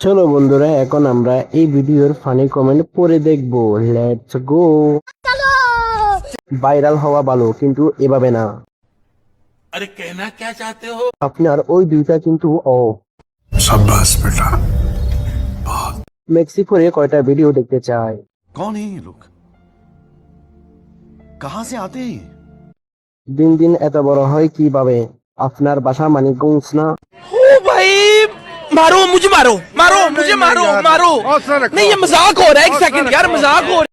চলো বন্ধুরা এখন আমরা এই ভিডিওর ফানি কমেন্ট পরে দেখব। লেটস গো ভাইরাল হওয়া ভালো কিন্তু এভাবে না। আরে কেনা কে হো? আপনার ওই দুইটা কিন্তু ও বেটা। কয়টা ভিডিও দেখতে চাই? কোন এই লোক? কাহা সে আতে? দিন দিন এত বড় হয় কীভাবে? আপনার বাসা মানিকগঞ্জ না ओ भाई मारो मुझे मारो मारो मुझे मारो मारो नहीं ये मजाक हो रहा है एक सेकंड यार मजाक हो रहा है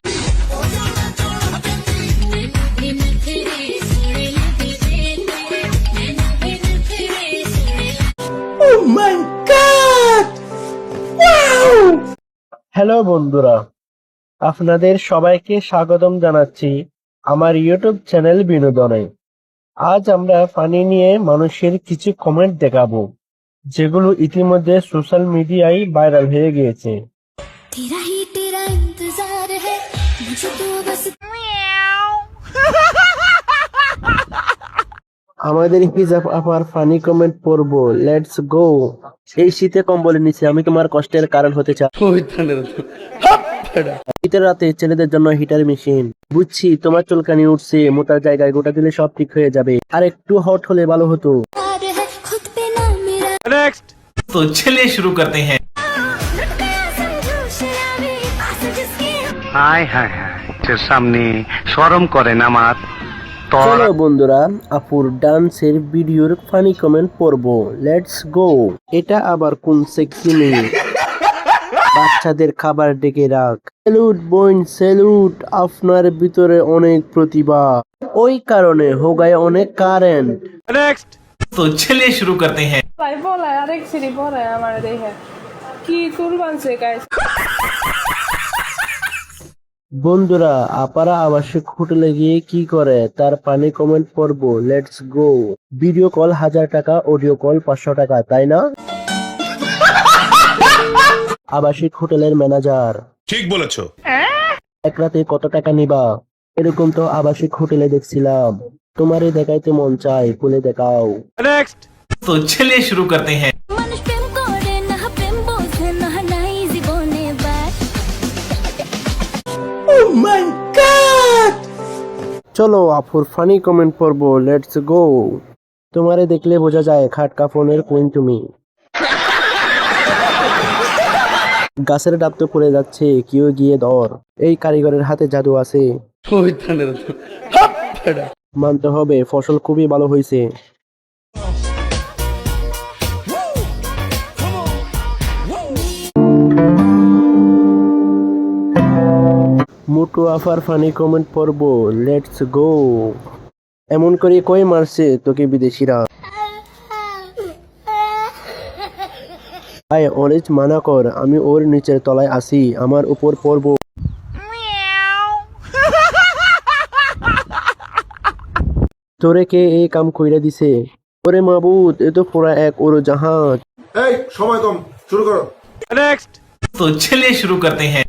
হ্যালো বন্ধুরা আপনাদের সবাইকে স্বাগতম জানাচ্ছি আমার ইউটিউব চ্যানেল বিনোদনে আজ আমরা পানি নিয়ে মানুষের কিছু কমেন্ট দেখাবো যেগুলো ইতিমধ্যে সোশ্যাল মিডিয়ায় ভাইরাল হয়ে গিয়েছে। আমাদের হিজাব ফানি কমেন্ট পড়ব লেটস গো এই শীতে কম বলে নিচ্ছে আমি তোমার কষ্টের কারণ হতে চাই। শীতের রাতে ছেলেদের জন্য হিটার মেশিন। বুঝছি তোমার চুলকানি উঠছে জায়গায় গোটা দিলে সব ঠিক হয়ে যাবে। আর একটু হট হলে ভালো হতো। ছেলে শুরু করতে হ্যাঁ। হায় হায় সামনে করেন আমার বন্ধুরা আপুর ডান্সের ভিডিওর ফানি কমেন্ট পড়ব। লেটস গো এটা আবার কোন সেক্সি বাচ্চাদের খাবার ডেকে রাখ। স্যালুট বোন স্যালুট আপনার ভিতরে অনেক প্রতিভা। ওই কারণে হোগায় অনেক কারেন্ট নেক্সট তো চলিয়ে শুরু করতে হ্যাঁ ভাই বলা আরেক সিরি বলা আমার দেখে। কি কুরবান সে গাইস বন্ধুরা আপারা আবাসিক হোটেলে গিয়ে কি করে তার পানি কমেন্ট পড়ব। লেটস গো ভিডিও কল হাজার টাকা অডিও কল পাঁচশো টাকা তাই না? আবাসিক হোটেলের ম্যানেজার। ঠিক বলেছ। এক রাতে কত টাকা নিবা? এরকম তো আবাসিক হোটেলে দেখছিলাম। তোমারে দেখাইতে মন চাই খুলে দেখাও। তো চলিয়ে শুরু করতে হ্যাঁ। চলো আপুর ফানি কমেন্ট পড়ব লেটস গো। তোমারে দেখলে বোঝা যায় খাটকা ফোনের কুইন তুমি। গাছের ডাব তো পড়ে যাচ্ছে কেউ গিয়ে ধর। এই কারিগরের হাতে জাদু আছে। মানতে হবে ফসল খুবই ভালো হয়েছে। মোটু আফার ফানি কমেন্ট পড়ব লেটস গো। এমন করে কই মারছে তোকে বিদেশিরা? আয় অনিজ মানা কর আমি ওর নিচের তলায় আসি আমার উপর পড়ব। তোরে কে এই কাম কইরা দিছে? ওরে মাবুদ এ তো পুরা এক ওর জাহাজ। এই সময় কম শুরু করো। নেক্সট তো চলিয়ে শুরু করতে হ্যাঁ।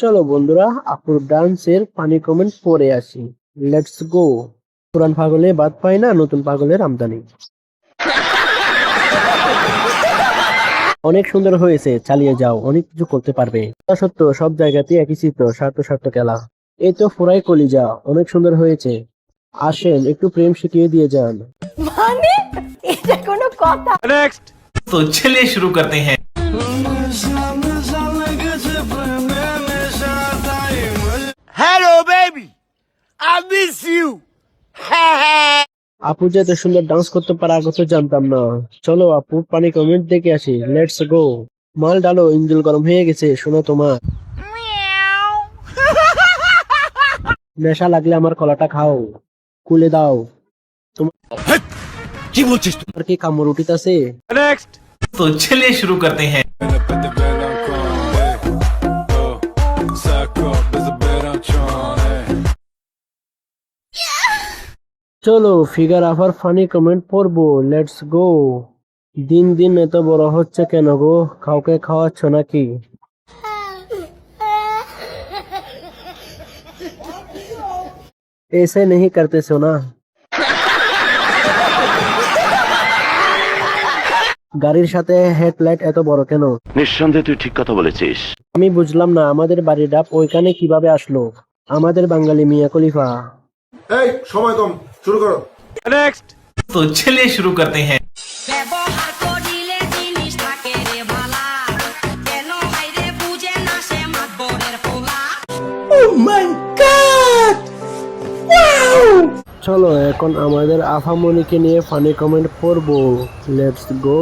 চলো বন্ধুরা আপুর ডান্সের পানি কমেন্ট পরে আসি। লেটস গো পুরান পাগলে বাদ পায় না নতুন পাগলের আমদানি। অনেক সুন্দর হয়েছে চালিয়ে যাও অনেক কিছু করতে পারবে। তা সত্য সব জায়গাতে একই চিত্র স্বার্থ স্বার্থ খেলা। এই তো ফুরাই কলিজা অনেক সুন্দর হয়েছে। আসেন একটু প্রেম শিখিয়ে দিয়ে যান। মানে? এটা কোনো কথা। নেক্সট তো চলে শুরু করতে হ্যাঁ। Hello, baby. I miss you. আপু যে এত সুন্দর ডান্স করতে পারে আগে তো জানতাম না চলো আপু পানি কমেন্ট দেখে আসি লেটস গো মাল ডালো ইঞ্জুল গরম হয়ে গেছে শোনো তোমার নেশা লাগলে আমার কলাটা খাও কুলে দাও তোমার কি বলছিস তোমার কি কামড় উঠিতেছে নেক্সট তো চলে শুরু করতে হ্যাঁ চলো ফিগার আফার ফানি কমেন্ট পড়বো লেটস গো দিন দিন এত বড় হচ্ছে কেন গো কাউকে খাওয়াচ্ছ নাকি ऐसे नहीं करते सोना গাড়ির সাথে হেডলাইট এত বড় কেন নিঃসন্দেহে তুই ঠিক কথা বলেছিস আমি বুঝলাম না আমাদের বাড়ির ডাব ওইখানে কিভাবে আসলো আমাদের বাঙালি মিয়া খলিফা এই সময় কম শুরু করো নেক্সট তো চলে শুরু করতে হ্যাঁ চলো এখন আমাদের আফামনিকে নিয়ে ফানি কমেন্ট করব লেটস গো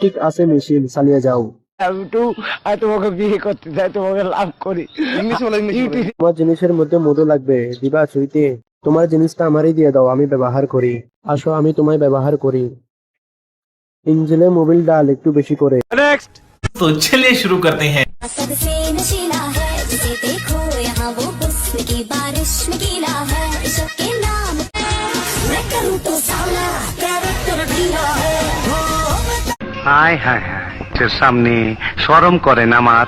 ঠিক আছে মিছিল চালিয়ে যাও। আমি তো তোমাকে বিয়ে করতে চাই তোমাকে লাভ করি। ইংলিশ বলো ইংলিশ আমার জিনিসের মধ্যে মধু লাগবে দিবা সুইতে তোমার জিনিসটা আমারই দিয়ে দাও আমি ব্যবহার করি। আসো আমি তোমায় ব্যবহার করি। ইঞ্জিনে মোবিল ডাল একটু বেশি করে। তো চলে শুরু করতে হ্যাঁ। হায় হায় হায়। সামনে সরম করেন আমার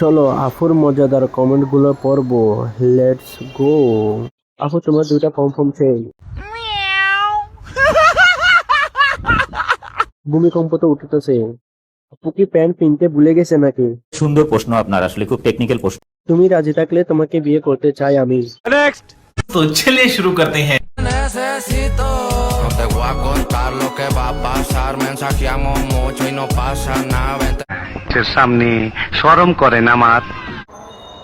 চলো আফুর মজাদার কমেন্টগুলো পড়ব। লেটস গো আফু তোমার দুইটা কনফার্ম চাই ভূমিকম্প তো উঠতেছে। আপু কি প্যান্ট পিনতে ভুলে গেছে নাকি? সুন্দর প্রশ্ন আপনার আসলে খুব টেকনিক্যাল প্রশ্ন। তুমি রাজি থাকলে তোমাকে বিয়ে করতে চাই আমি। নেক্সট তো চলে শুরু করতে হ্যাঁ। Te voy a contar lo que va a pasar. Mensajeamos mucho y no pasa nada. Vente. সামনে শরম করে না আমার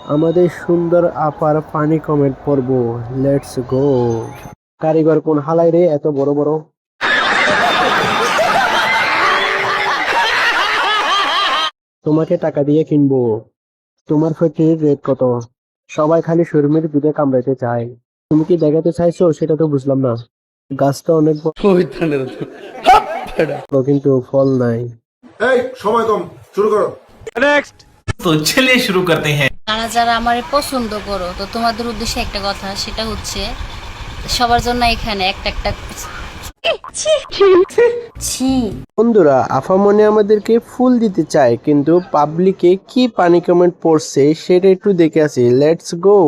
আমাদের সুন্দর আপার পানি কমেন্ট পড়ব। লেটস গো কারিগর কোন হালাই রে? এত বড় বড়। তোমাকে টাকা দিয়ে কিনবো। তোমার ফ্যাক্টরির রেট কত? সবাই খালি শরীরের দুধে কামড়াতে চায়। তুমি কি দেখাতে চাইছো? সেটা তো বুঝলাম না। গাছটা অনেক বড়। কিন্তু ফল নাই। এই সময় কম। শুরু করো। নেক্সট তো চলিয়ে শুরু করতে হ্যাঁ। তারা যারা আমারে পছন্দ করো তো তোমাদের উদ্দেশ্যে একটা কথা সেটা হচ্ছে সবার জন্য এখানে একটা একটা ছি। বন্ধুরা আফামনে আমাদেরকে ফুল দিতে চায় কিন্তু পাবলিকে কি পানি কমেন্ট পড়ছে সেটা একটু দেখে আসি। লেটস গো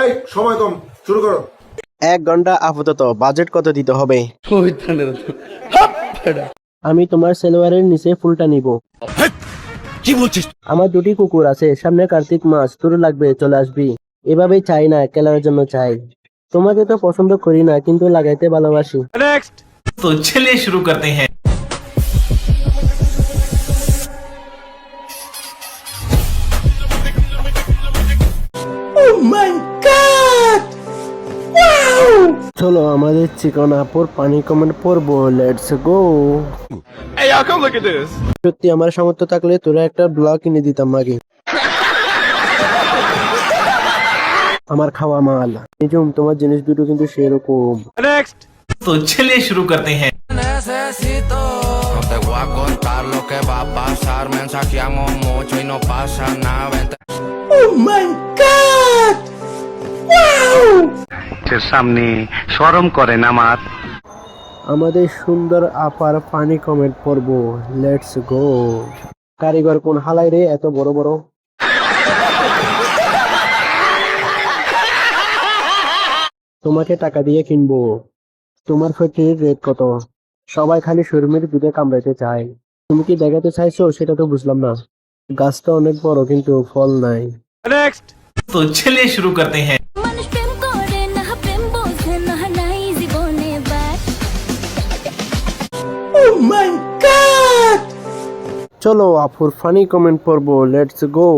এই সময় কম শুরু করো। এক ঘণ্টা আপাতত বাজেট কত দিতে হবে? আমি তোমার সেলোয়ারের নিচে ফুলটা নিব। কি বলছিস? আমার দুটি কুকুর আছে সামনে কার্তিক মাস তোর লাগবে চলে আসবি। এভাবে চাই না খেলার জন্য চাই। তোমাকে তো পছন্দ করি না কিন্তু লাগাইতে ভালোবাসি। নেক্সট তো চলে শুরু করতে হ্যাঁ। চলো আমাদের চিকন আপুর পানি কমেন্ট পড়বো লেটস গো সত্যি আমার সামর্থ্য থাকলে তোরা একটা ব্লগ কিনে দিতাম আগে আমার খাওয়া মাল নিজম তোমার জিনিস দুটো কিন্তু সেরকম নেক্সট তো চলে শুরু করতে হ্যাঁ Oh my মানুষের সামনে সরম করে আমার। আমাদের সুন্দর আপার পানি কমেন্ট পর্ব লেটস গো। কারিগর কোন হালাই রে এত বড় বড়? তোমাকে টাকা দিয়ে কিনবো। তোমার ফ্যাক্টরির রেট কত? সবাই খালি শর্মির দুধে কামড়াইতে চায়। তুমি কি দেখাতে চাইছো? সেটা তো বুঝলাম না। গাছটা অনেক বড় কিন্তু ফল নাই। তো ছেলে শুরু করতে হ্যাঁ। চলো আফুর ফানি কমেন্ট পড়ব লেটস গো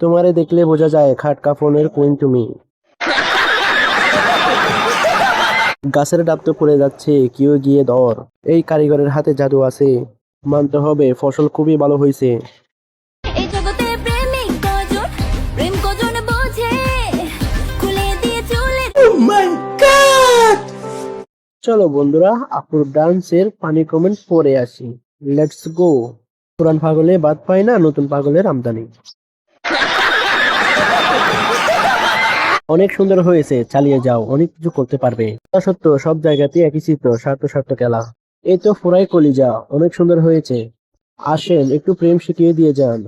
তোমারে দেখলে বোঝা যায় খাটকা ফোনের কুইন তুমি। গাছের ডাব তো পড়ে যাচ্ছে কেউ গিয়ে ধর এই কারিগরের হাতে জাদু আছে। মানতে হবে ফসল খুবই ভালো হয়েছে এই জগতে প্রেমিক কজন প্রেম কজন বোঝে? খুলে দিয়ে চলে চলো বন্ধুরা আপুর ডান্সের পানি কমেন্ট পড়ে আসি। লেটস গো পুরান পাগলে বাদ পায় না, নতুন পাগলের আমদানি। অনেক সুন্দর হয়েছে, চালিয়ে যাও, অনেক কিছু করতে পারবে। তা সত্য, সব জায়গাতে একই চিত্র, স্বার্থ স্বার্থ খেলা। এই তো ফুরাই কলিজা, অনেক সুন্দর হয়েছে। আসেন, একটু প্রেম শিখিয়ে দিয়ে যান।